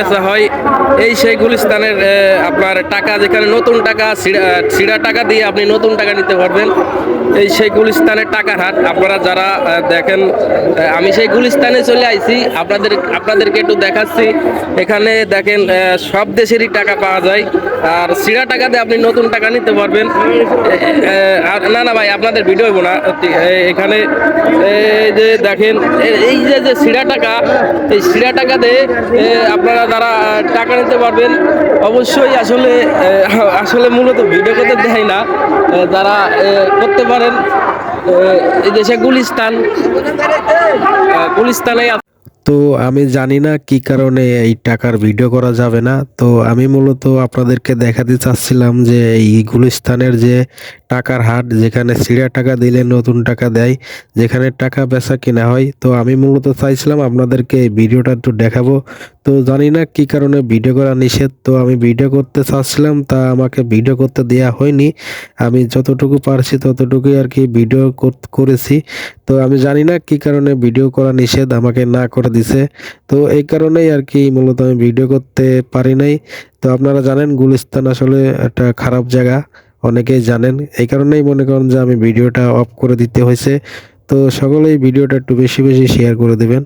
বেচা হয়, এই সেই গুলিস্তানের আপনার টাকা যেখানে নতুন টাকা ছিঁড়া টাকা দিয়ে আপনি নতুন টাকা নিতে পারবেন। এই সেই গুলিস্তানের টাকার হাট, আপনারা যারা দেখেন আমি সেই গুলিস্তানে চলে আইছি, আপনাদের, আপনাদেরকে একটু দেখাচ্ছি। এখানে দেখেন সব দেশেরই টাকা পাওয়া যায়। আর ছিঁড়া টাকা দিয়ে আপনি নতুন টাকা নিতে পারবেন। আর, না না, ভাই, আপনাদের ভিডিও না। এখানে এই যে দেখেন এই যে যে ছিঁড়া টাকা, এই ছিঁড়া টাকা দিয়ে আপনারা যারা টাকা নিতে পারবেন। অবশ্যই আসলে আসলে মূলত ভিডিও করতে দেয় না। তারা করতে পারেন। এই দেশে গুলিস্তান গুলিস্তানে তো আমি জানি না কি কারণে এই টাকার ভিডিও করা যাবে না। তো আমি মূলত আপনাদেরকে দেখাতে চাচ্ছিলাম যে এই গুলিস্তানের যে টাকার হাট যেখানে সিড়া টাকা দিলে নতুন টাকা দেয়, যেখানে টাকা বেচা কেনা হয়। তো আমি মূলত চাইছিলাম আপনাদেরকে এই ভিডিওটা একটু দেখাবো। তো জানি না কি কারণে ভিডিও করা নিষেধ, তো আমি ভিডিও করতে চাচ্ছিলাম, তা আমাকে ভিডিও করতে দেয়া হয়নি। আমি যতটুকু পারছি ততটুকুই আর কি ভিডিও কর- করেছি। তো আমি জানি না কি কারণে ভিডিও করা নিষেধ আমাকে না করে দিছে। তো এই কারণেই আর কি মূলত আমি ভিডিও করতে পারি নাই। তো আপনারা জানেন, গুলিস্তান আসলে একটা খারাপ জায়গা। অনেকেই জানেন, এই কারণেই মনে করেন যে আমি ভিডিওটা অফ করে দিতে হয়েছে। তো সকলেই ভিডিওটা একটু বেশি বেশি শেয়ার করে দেবেন।